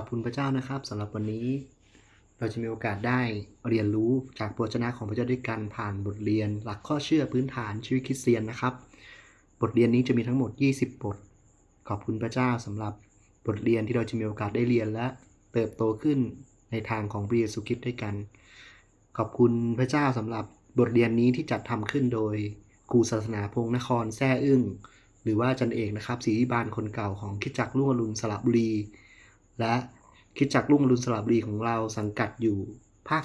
ขอบคุณพระเจ้านะครับสำหรับวันนี้ เราจะมีโอกาสได้เรียนรู้จากพระวจนะของพระเจ้าด้วยกันผ่านบทเรียน หลักข้อเชื่อพื้นฐานชีวิตคริสเตียนนะครับ บทเรียนนี้จะมีทั้งหมด 20 บท ขอบคุณพระเจ้าสำหรับบทเรียนที่เราจะมีโอกาสได้เรียนและเติบโตขึ้นในทางของพระเยซูคริสต์ด้วยกัน ขอบคุณพระเจ้าสำหรับบทเรียนนี้ที่จัดทำขึ้นโดยครูศาสนาพงศ์นครแซ่อึ้งหรือว่าจันเอกนะครับศรีบาลคนเก่าของคิดจักรลุ่งอรุณสระบุรี และ คิดจักรลุ่งรุณสระบุรีของเราสังกัดอยู่ภาค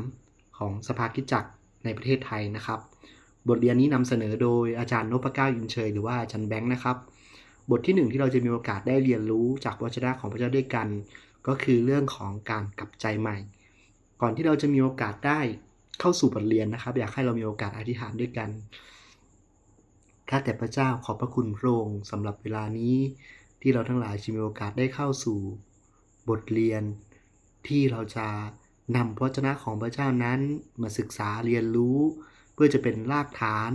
13 ของสภาคิดจักรในประเทศไทยนะครับ บทเรียนนี้นำเสนอโดยอาจารย์นพเก้ายินเชยหรือว่าอาจารย์แบงค์นะครับ บทที่หนึ่งที่เราจะมีโอกาสได้เรียนรู้จากวจนะของพระเจ้าด้วยกัน ก็คือเรื่องของการกลับใจใหม่ ก่อนที่เราจะมีโอกาสได้เข้าสู่บทเรียนนะครับ อยากให้เรามีโอกาสอธิษฐานด้วยกันข้าแต่พระเจ้าขอบพระคุณพระองค์สำหรับเวลานี้ที่เราทั้งหลายจะมีโอกาสได้เข้าสู่ บทเรียนที่เราจะนำพระวจนะของพระเจ้านั้นมาศึกษาเรียนรู้ เพื่อจะเป็นรากฐาน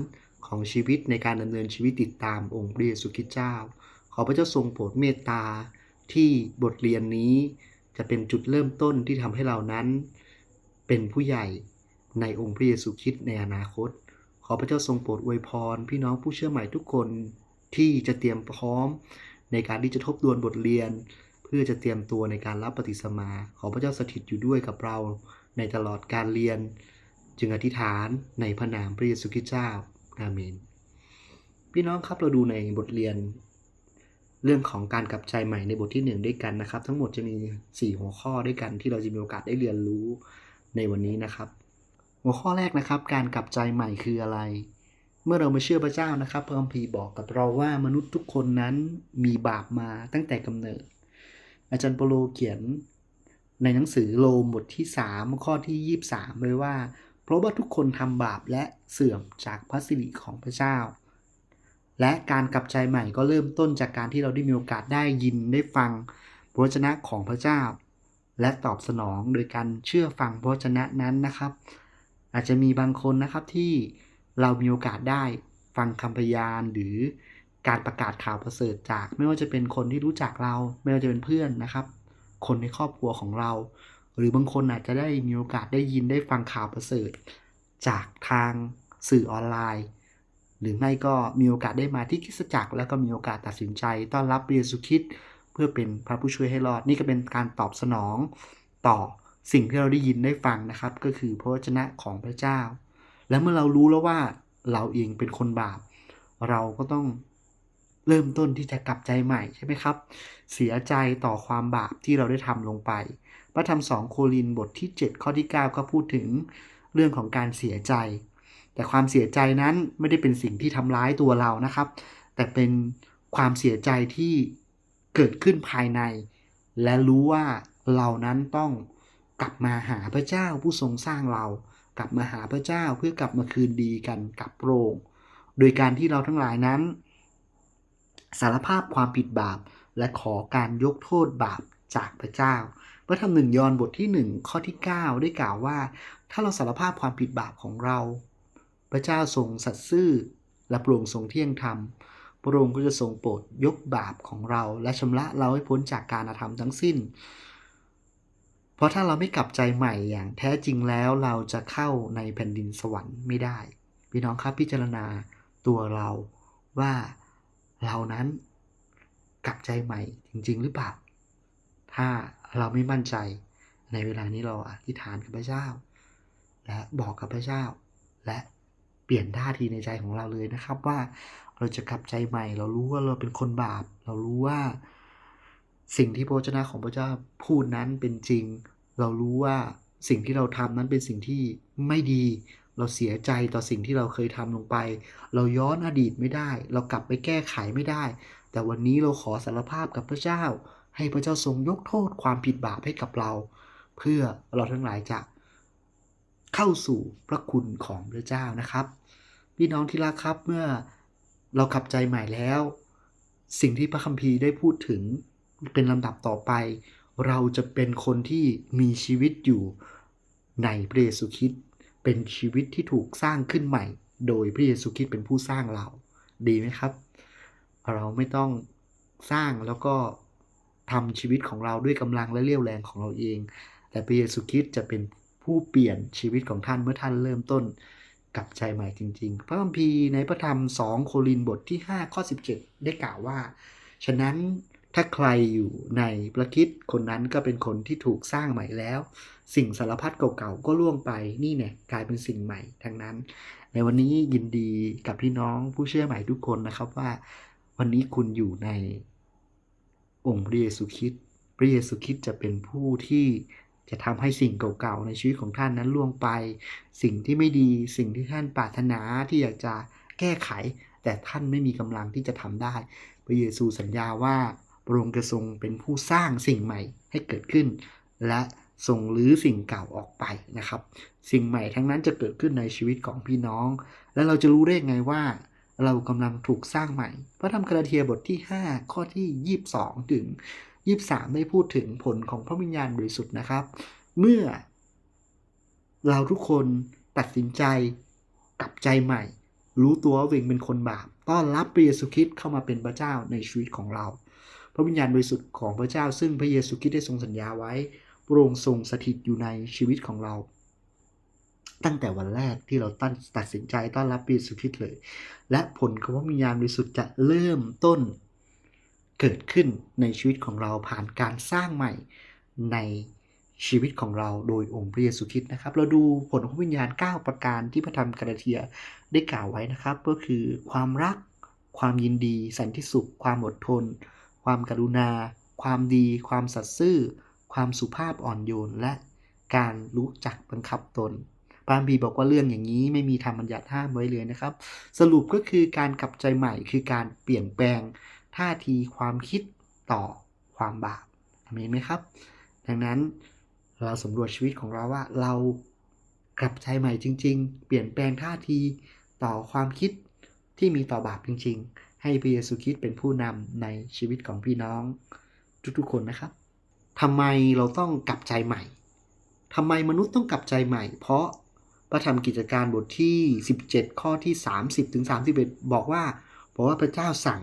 ของชีวิตในการดำเนินชีวิตติดตามองค์พระเยซูคริสต์เจ้า ขอพระเจ้าทรงโปรดเมตตาที่บทเรียนนี้จะเป็นจุดเริ่มต้นที่ทำให้เรานั้น เป็นผู้ใหญ่ในองค์พระเยซูคริสต์ในอนาคต ขอพระเจ้าทรงโปรดอวยพร พี่น้องผู้เชื่อใหม่ทุกคนที่จะเตรียมพร้อม ในการที่จะทบทวนบทเรียน เพื่อจะเตรียมตัวในการรับปฏิสมา ขอพระเจ้าสถิตอยู่ด้วยกับเราในตลอดการเรียน จึงอธิษฐานในพระนามพระเยซูคริสต์เจ้าอาเมน พี่น้องครับเราดูในบทเรียน เรื่องของการกลับใจใหม่ในบทที่หนึ่งด้วยกันนะครับ ทั้งหมดจะมี 4 หัวข้อด้วยกันที่เราจะมีโอกาสได้เรียนรู้ในวันนี้นะครับ หัวข้อแรกนะครับ การกลับใจใหม่คืออะไรเมื่อเรามาเชื่อพระเจ้านะครับพระคัมภีร์บอกกับเราว่ามนุษย์ทุกคนนั้นมีบาปมาตั้งแต่กำเนิด อาจารย์โปโลเขียนในหนังสือโรมบทที่ 3 ข้อที่ 23ไว้ว่า เพราะว่าทุกคนทำบาปและเสื่อมจากพระสิริของพระเจ้า และการกลับใจใหม่ก็เริ่มต้นจากการที่เราได้มีโอกาสได้ยินได้ฟังพระวจนะของพระเจ้า และตอบสนองโดยการเชื่อฟังพระวจนะนั้นนะครับ อาจจะมีบางคนนะครับที่เรามีโอกาสได้ฟังคำพยานหรือ การประกาศข่าวประเสริฐจาก ไม่ว่าจะเป็นคนที่รู้จักเรา ไม่ว่าจะเป็นเพื่อนนะครับ คนในครอบครัวของเรา หรือบางคนอาจจะได้มีโอกาสได้ยินได้ฟังข่าวประเสริฐ จากทางสื่อออนไลน์ หรือไม่ก็มีโอกาสได้มาที่คิสจักร แล้วก็มีโอกาสตัดสินใจ ต้อนรับพระเยซูคริสต์เพื่อเป็นพระผู้ช่วยให้รอด นี่ก็เป็นการตอบสนองต่อสิ่งที่เราได้ยินได้ฟังนะครับ ก็คือพระวจนะของพระเจ้า และเมื่อเรารู้แล้วว่าเราเองเป็นคนบาป เราก็ต้อง เริ่มต้นที่จะกลับใจใหม่ใช่ไหมครับ เสียใจต่อความบาปที่เราได้ทำลงไป พระธรรมสองโครินบทที่ 7 ข้อที่ 9 ก็พูดถึงเรื่องของการเสียใจ แต่ความเสียใจนั้นไม่ได้เป็นสิ่งที่ทำร้ายตัวเรานะครับ แต่เป็นความเสียใจที่เกิดขึ้นภายใน และรู้ว่าเรานั้นต้องกลับมาหาพระเจ้าผู้ทรงสร้างเรา กลับมาหาพระเจ้าเพื่อกลับมาคืนดีกันกับพรงโดยการที่เราทั้งหลายนั้น สารภาพความผิดบาป และขอการยกโทษบาปจากพระเจ้าพระธรรมหนึ่งยอห์นบทที่ 1 ข้อที่ 9 ได้กล่าวว่า ถ้าเราสารภาพความผิดบาปของเรา พระเจ้าทรงสัตย์ซื่อ และพระองทรงเที่ยงธรรมพระองค์ก็จะทรงโปรดยกบาปของเรา และชำระเราให้พ้นจากการอาธรรมทั้งสิ้น เพราะถ้าเราไม่กลับใจใหม่อย่างแท้จริงแล้วเราจะเข้าในแผ่นดินสวรรค์ไม่ได้ พี่น้องครับพิจารณาตัวเราว่า เรานั้นกลับใจใหม่จริง ๆ หรือเปล่า ถ้าเราไม่มั่นใจในเวลานี้เราอธิษฐานกับพระเจ้า และบอกกับพระเจ้า และเปลี่ยนท่าทีในใจของเราเลยนะครับว่าเราจะกลับใจใหม่ เรารู้ว่าเราเป็นคนบาป เรารู้ว่า สิ่งที่พระวจนะของพระเจ้าพูดนั้นเป็นจริง เรารู้ว่าสิ่งที่เราทำนั้นเป็นสิ่งที่ไม่ดี เราเสียใจต่อสิ่งที่เราเคยทำลงไป เราย้อนอดีตไม่ได้ เรากลับไปแก้ไขไม่ได้ แต่วันนี้เราขอสารภาพกับพระเจ้า ให้พระเจ้าทรงยกโทษความผิดบาปให้กับเรา เพื่อเราทั้งหลายจะเข้าสู่พระคุณของพระเจ้านะครับ พี่น้องที่รักครับเมื่อเรากลับใจใหม่แล้ว สิ่งที่พระคัมภีร์ได้พูดถึงเป็นลำดับต่อไป เราจะเป็นคนที่มีชีวิตอยู่ในพระเยซูคริสต์ เป็นชีวิตที่ถูกสร้างขึ้นใหม่ โดยพระเยซูคริสต์เป็นผู้สร้างเรา ดีไหมครับ เราไม่ต้องสร้างแล้วก็ทำชีวิตของเราด้วยกำลังและเรี่ยวแรงของเราเอง แต่พระเยซูคริสต์จะเป็นผู้เปลี่ยนชีวิตของท่านเมื่อท่านเริ่มต้นกับใจใหม่จริง ๆ พระคัมภีร์ในพระธรรม 2 โครินธ์บทที่ 5 ข้อ 17 ได้กล่าวว่า ฉะนั้น ถ้าใครอยู่ในพระคิดคนนั้นก็เป็นคนที่ถูกสร้างใหม่แล้ว สิ่งสารพัดเก่าๆก็ล่วงไปนี่เนี่ยกลายเป็นสิ่งใหม่ทั้งนั้น ในวันนี้ยินดีกับพี่น้องผู้เชื่อใหม่ทุกคนนะครับว่า วันนี้คุณอยู่ในองค์พระเยซูคริสต์พระเยซูคริสต์จะเป็นผู้ที่จะทำให้สิ่งเก่าๆในชีวิตของท่านนั้นล่วงไป สิ่งที่ไม่ดีสิ่งที่ท่านปรารถนาที่อยากจะแก้ไข แต่ท่านไม่มีกำลังที่จะทำได้ พระเยซูสัญญาว่า พระองค์จะทรงเป็นผู้สร้างสิ่งใหม่ให้เกิดขึ้น และทรงลื้อสิ่งเก่าออกไปนะครับ สิ่งใหม่ทั้งนั้นจะเกิดขึ้นในชีวิตของพี่น้อง และเราจะรู้ได้ไงว่า เรากำลังถูกสร้างใหม่ พระธรรมกาลาเทียบทที่ 5 ข้อที่ 22 ถึง 23 ได้พูดถึงผลของพระวิญญาณบริสุทธิ์นะครับ เมื่อ เราทุกคนตัดสินใจกลับใจใหม่ รู้ตัวว่าวเองเป็นคนบาปต้อนรับพระเยซูคริสต์เข้ามาเป็นพระเจ้าในชีวิตของเรา ระวิญญาณบริสุทธิ์ของพระเจ้า ซึ่งพระเยซูคริสต์ได้ทรงสัญญาไว้พระองค์ทรงสถิตอยู่ในชีวิตของเรา ตั้งแต่วันแรกที่เราตั้งตัดสินใจต้อนรับพระเยซูคริสต์เลย และผลของพระวิญญาณบริสุทธิ์จะเริ่มต้นเกิดขึ้นในชีวิตของเราผ่านการสร้างใหม่ในชีวิตของเราโดยองค์พระเยซูคริสต์นะครับ เราดูผลของวิญญาณ 9 ประการที่พระธรรมกาลาเทียได้กล่าวไว้นะครับ ก็คือความรัก ความยินดี สันติสุข ความอดทน ความกรุณา ความดี ความสัตย์ซื่อ ความสุภาพอ่อนโยน และการรู้จักบังคับตนพระคัมภีบอกว่าเรื่องอย่างนี้ไม่มีธรรมบัญญัติห้ามไว้เลยนะครับ สรุปก็คือการกลับใจใหม่คือการเปลี่ยนแปลงท่าทีความคิดต่อความบาปอเมนไหมครับ ดังนั้นเราสำรวจชีวิตของเราว่าเรากลับใจใหม่จริง ๆ เปลี่ยนแปลงท่าทีต่อความคิด ที่มีต่อบาปจริง ๆ ให้พระเยซูคริสต์เป็นผู้นำในชีวิตของพี่น้อง ทุกๆคนนะครับทำไมเราต้องกลับใจใหม่ทำไมมนุษย์ต้องกลับใจใหม่ เพราะพระธรรมกิจการบทที่ 17 ข้อที่ 30ถึง31 บอกว่าบอกว่าพระเจ้าสั่ง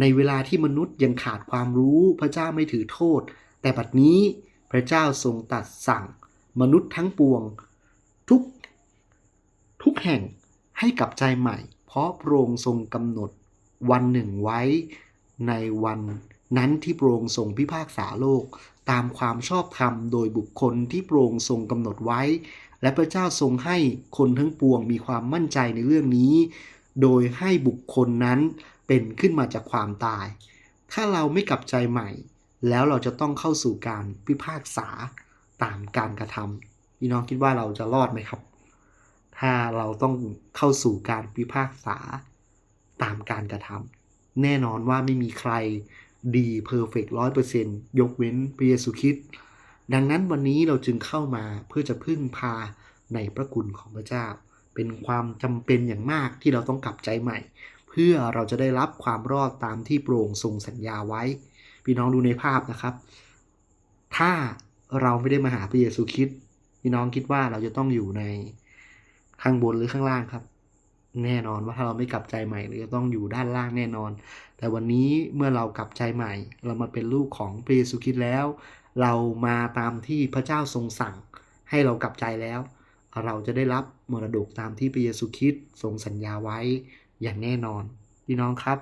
ในเวลาที่มนุษย์ยังขาดความรู้พระเจ้าไม่ถือโทษ แต่บัดนี้พระเจ้าทรงตัดสั่ง มนุษย์ทั้งปวง ทุกทุกแห่งให้กลับใจใหม่ เพราะพระองค์ทรงกำหนดวันหนึ่งไว้ในวันนั้นที่พระองค์ทรงพิพากษาโลก ตามความชอบธรรมโดยบุคคลที่พระองค์ทรงกำหนดไว้ และพระเจ้าทรงให้คนทั้งปวงมีความมั่นใจในเรื่องนี้ โดยให้บุคคลนั้นเป็นขึ้นมาจากความตาย ถ้าเราไม่กลับใจใหม่ แล้วเราจะต้องเข้าสู่การพิพากษาตามการกระทำพี่น้องคิดว่าเราจะรอดไหมครับ ถ้าเราต้องเข้าสู่การพิพากษาตามการกระทำแน่นอนว่าไม่มีใครดีเพอร์เฟกต์ร้อยเปอร์เซ็นต์ยกเว้นพระเยซูคริสต์ดังนั้นวันนี้เราจึงเข้ามาเพื่อจะพึ่งพาในพระคุณของพระเจ้า เป็นความจำเป็นอย่างมากที่เราต้องกลับใจใหม่ เพื่อเราจะได้รับความรอดตามที่โปร่งทรงสัญญาไว้ พี่น้องดูในภาพนะครับ ถ้าเราไม่ได้มาหาพระเยซูคริสต์พี่น้องคิดว่าเราจะต้องอยู่ใน ข้างบนหรือข้างล่างครับ แน่นอนว่าถ้าเราไม่กลับใจใหม่เราจะต้องอยู่ด้านล่างแน่นอน แต่วันนี้เมื่อเรากลับใจใหม่ เรามาเป็นลูกของพระเยซูคริสต์แล้ว เรามาตามที่พระเจ้าทรงสั่ง ให้เรากลับใจแล้ว เราจะได้รับมรดกตามที่พระเยซูคริสต์ทรงสัญญาไว้อย่างแน่นอนพี่น้องครับ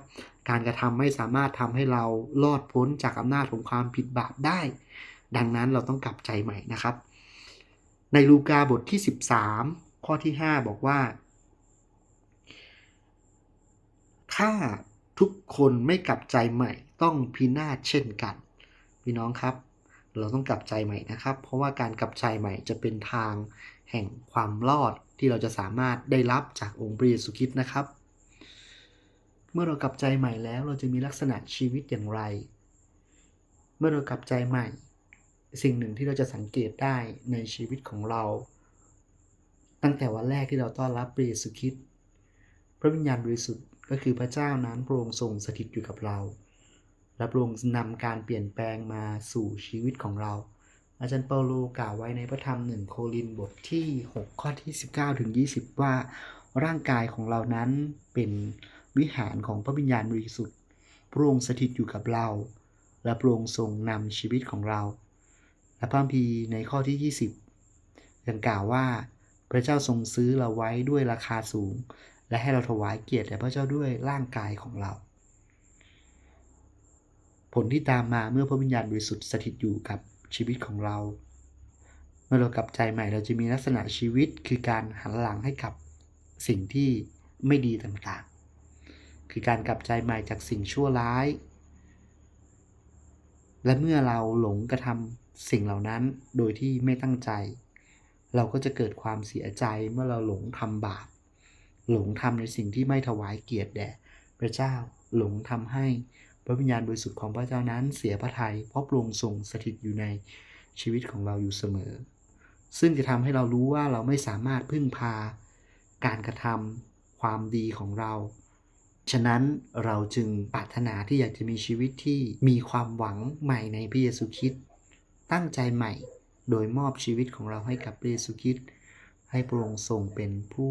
การกระทำไม่สามารถทำให้เรารอดพ้นจากอำนาจของความผิดบาปได้ ดังนั้นเราต้องกลับใจใหม่นะครับ ในลูกาบทที่ 13 ข้อที่ 5 บอกว่า ถ้าทุกคนไม่กลับใจใหม่ต้องพินาศเช่นกัน พี่น้องครับ เราต้องกลับใจใหม่นะครับ เพราะว่าการกลับใจใหม่จะเป็นทางแห่งความรอดที่เราจะสามารถได้รับจากองค์พระเยซูคริสต์นะครับ เมื่อเรากลับใจใหม่แล้วเราจะมีลักษณะชีวิตอย่างไร เมื่อเรากลับใจใหม่ สิ่งหนึ่งที่เราจะสังเกตได้ในชีวิตของเรา ตั้งแต่วันแรกที่เราต้อนรับพระเยซูคริสต์พระวิญญาณบริสุทธิ์ก็คือพระเจ้านั้นพระองค์ทรงสถิตอยู่กับเรา และพระองค์นำการเปลี่ยนแปลงมาสู่ชีวิตของเรา อาจารย์เปาโลกล่าวไว้ในพระธรรมหนึ่งโครินบทที่ 6 ข้อที่ 19ถึง20 ว่าร่างกายของเรานั้นเป็นวิหารของพระวิญญาณบริสุทธิ์พระองค์สถิตอยู่กับเรา และพระองค์ทรงนำชีวิตของเรา และพระคัมภีในข้อที่ 20ยังกล่าวว่า พระเจ้าทรงซื้อเราไว้ด้วยราคาสูง และให้เราถวายเกียรติแด่พระเจ้าด้วยร่างกายของเรา ผลที่ตามมาเมื่อพระวิญญาณบริสุทธิ์สถิตอยู่กับชีวิตของเรา เมื่อเรากลับใจใหม่เราจะมีลักษณะชีวิตคือการหันหลังให้กับสิ่งที่ไม่ดีต่างๆ คือการกลับใจใหม่จากสิ่งชั่วร้าย และเมื่อเราหลงกระทำสิ่งเหล่านั้นโดยที่ไม่ตั้งใจ เราก็จะเกิดความเสียใจเมื่อเราหลงทำบาป หลงทำในสิ่งที่ไม่ถวายเกียรติแด่พระเจ้าหลงทำให้พระวิญญาณบริสุทธิ์ของพระเจ้านั้นเสียพระทยัยเพราะพระองค์ทรงสถิตอยู่ในชีวิตของเราอยู่เสมอ ซึ่งจะทำให้เรารู้ว่าเราไม่สามารถพึ่งพา การกระทำความดีของเรา ฉะนั้นเราจึงปรารถนาที่อยากจะมีชีวิตที่มีความหวังใหม่ในพระเยซูคริสต์ตั้งใจใหม่ โดยมอบชีวิตของเราให้กับพระเยซูคริสต์ให้พระองค์ทรงเป็นผู้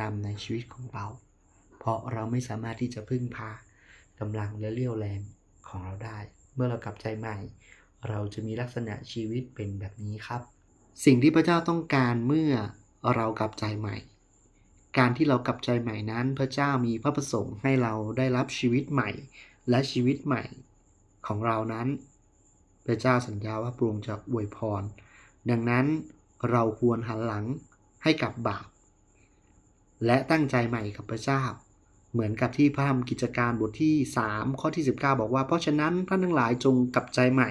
นำในชีวิตของเรา เพราะเราไม่สามารถที่จะพึ่งพากำลังและเรี่ยวแรงของเราได้ เมื่อเรากลับใจใหม่ เราจะมีลักษณะชีวิตเป็นแบบนี้ครับ สิ่งที่พระเจ้าต้องการเมื่อเรากลับใจใหม่ การที่เรากลับใจใหม่นั้น พระเจ้ามีพระประสงค์ให้เราได้รับชีวิตใหม่ และชีวิตใหม่ของเรานั้น พระเจ้าสัญญาว่าพระองค์จะอวยพร ดังนั้นเราควรหันหลังให้กับบาป และตั้งใจใหม่กับพระเจ้า เหมือนกับที่พระธรรมกิจการบทที่ 3 ข้อที่ 19 บอกว่า เพราะฉะนั้นท่านทั้งหลายจงกลับใจใหม่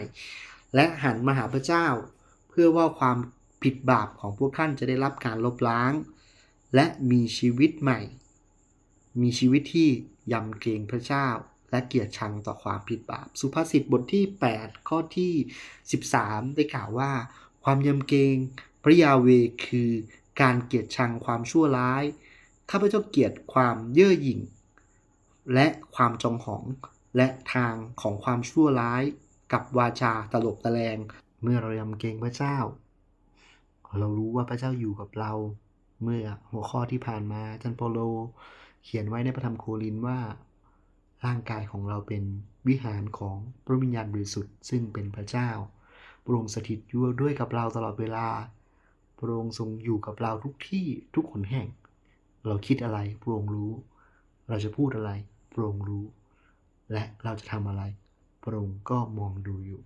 และหันมาหาพระเจ้า เพื่อว่าความผิดบาปของพวกท่านจะได้รับการลบล้าง และมีชีวิตใหม่ มีชีวิตที่ยำเกรงพระเจ้า และเกียรติชังต่อความผิดบาป สุภาษิตบทที่ 8 ข้อที่ 13 ได้กล่าวว่า ความยำเกรงพระยาเวคือการเกียรติชังความชั่วร้าย ข้าพเจ้าเกียดความเย่อหยิ่ง และความจองหองและทางของความชั่วร้ายกับวาจาตลบตะแลง เมื่อเรายำเกรงพระเจ้า เรารู้ว่าพระเจ้าอยู่กับเรา เมื่อหัวข้อที่ผ่านมาจันโปโล เขียนไว้ในพระธรรมโครินว่า ร่างกายของเราเป็นวิหารของพระวิญญาณบริสุทธิ์ซึ่งเป็นพระเจ้าพระองค์สถิตอยู่ด้วยกับเราตลอดเวลาพระองค์ทรงอยู่กับเราทุกที่ทุกคนแห่ง เราคิดอะไรพระองค์รู้ เราจะพูดอะไรพระองค์รู้ และเราจะทำอะไรพระองค์ก็มองดูอยู่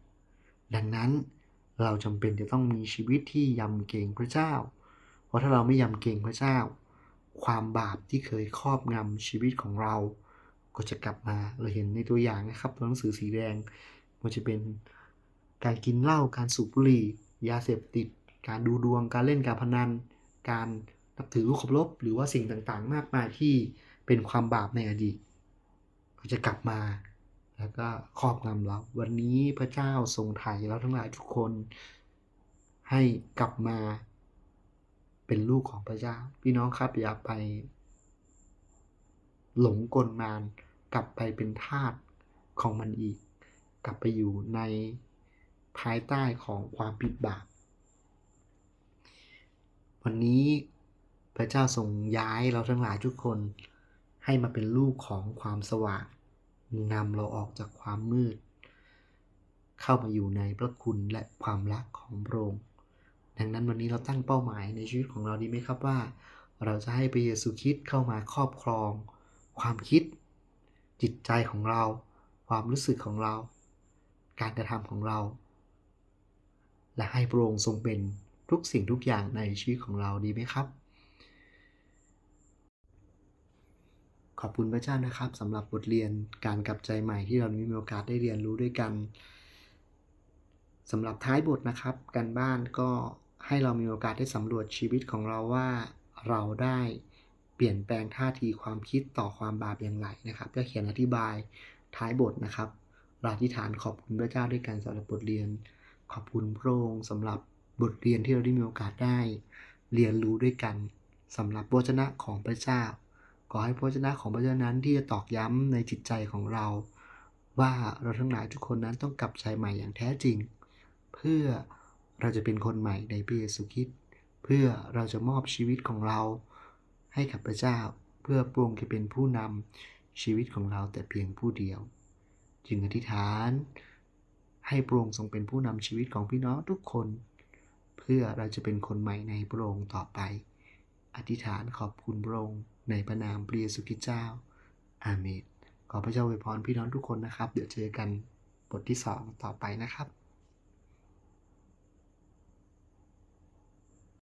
ดังนั้นเราจำเป็นจะต้องมีชีวิตที่ยำเกรงพระเจ้า เพราะถ้าเราไม่ยำเกรงพระเจ้า ความบาปที่เคยครอบงำชีวิตของเรา ก็จะกลับมาเราเห็นในตัวอย่างนะครับตัวหนังสือสีแดงมันจะเป็นการกินเหล้าการสูบบุหรี่ ยาเสพติด การดูดวง การเล่นการพนัน การนับถือรูปเคารพหรือว่าสิ่งต่างๆ มากมายที่เป็นความบาปในอดีตก็จะกลับมา แล้วก็ครอบงำเรา วันนี้พระเจ้าทรงไถ่เราทั้งหลายทุกคน ให้กลับมาเป็นลูกของพระเจ้า พี่น้องครับอย่าไป หลงกลมานกลับไปเป็นทาสของมันอีก กลับไปอยู่ในภายใต้ของความผิดบาป วันนี้พระเจ้าทรงย้ายเราทั้งหลายทุกคนให้มาเป็นลูกของความสว่างนำเราออกจากความมืด เข้ามาอยู่ในพระคุณและความรักของพระองค์ดังนั้นวันนี้เราตั้งเป้าหมายในชีวิตของเราดีไหมครับว่า เราจะให้พระเยซูคริสต์เข้ามาครอบครอง ความคิด จิตใจของเรา ความรู้สึกของเรา การกระทำของเรา และให้พระองค์ทรงเป็นทุกสิ่งทุกอย่างในชีวิตของเราดีไหมครับ ขอบคุณพระเจ้านะครับสำหรับบทเรียนการกลับใจใหม่ที่เรามีโอกาสได้เรียนรู้ด้วยกันสำหรับท้ายบทนะครับ การบ้านก็ให้เรามีโอกาสได้สำรวจชีวิตของเราว่าเราได้ เปลี่ยนแปลงท่าทีความคิดต่อความบาปอย่างไรนะครับ ก็เขียนอธิบายท้ายบทนะครับเราอธิษฐานขอบคุณพระเจ้าด้วยกันสำหรับบทเรียน ขอบคุณพระองค์สำหรับบทเรียนที่เราได้มีโอกาสได้ เรียนรู้ด้วยกันสำหรับพระวจนะของพระเจ้า ขอให้พระวจนะของพระเจ้านั้นที่จะตอกย้ำในจิตใจของเรา ว่าเราทั้งหลายทุกคนนั้นต้องกลับใจใหม่อย่างแท้จริง เพื่อเราจะเป็นคนใหม่ในพระเยซูคริสต์เพื่อเราจะมอบชีวิตของเรา ให้กับพระเจ้าเพื่อพระองจะเป็นผู้นำชีวิตของเราแต่เพียงผู้เดียว จึงอธิษฐาน ให้พระองค์ทรงเป็นผู้นำชีวิตของพี่น้องทุกคน เพื่อเราจะเป็นคนใหม่ในพระองค์ต่อไป อธิษฐานขอบคุณพระองค์ในพระนามพระเยซูคริสต์เจ้า อาเมนขอพระเจ้าอวยพรพี่น้องทุกคนนะครับ เดี๋ยวเจอกันบทที่สองต่อไปนะครับ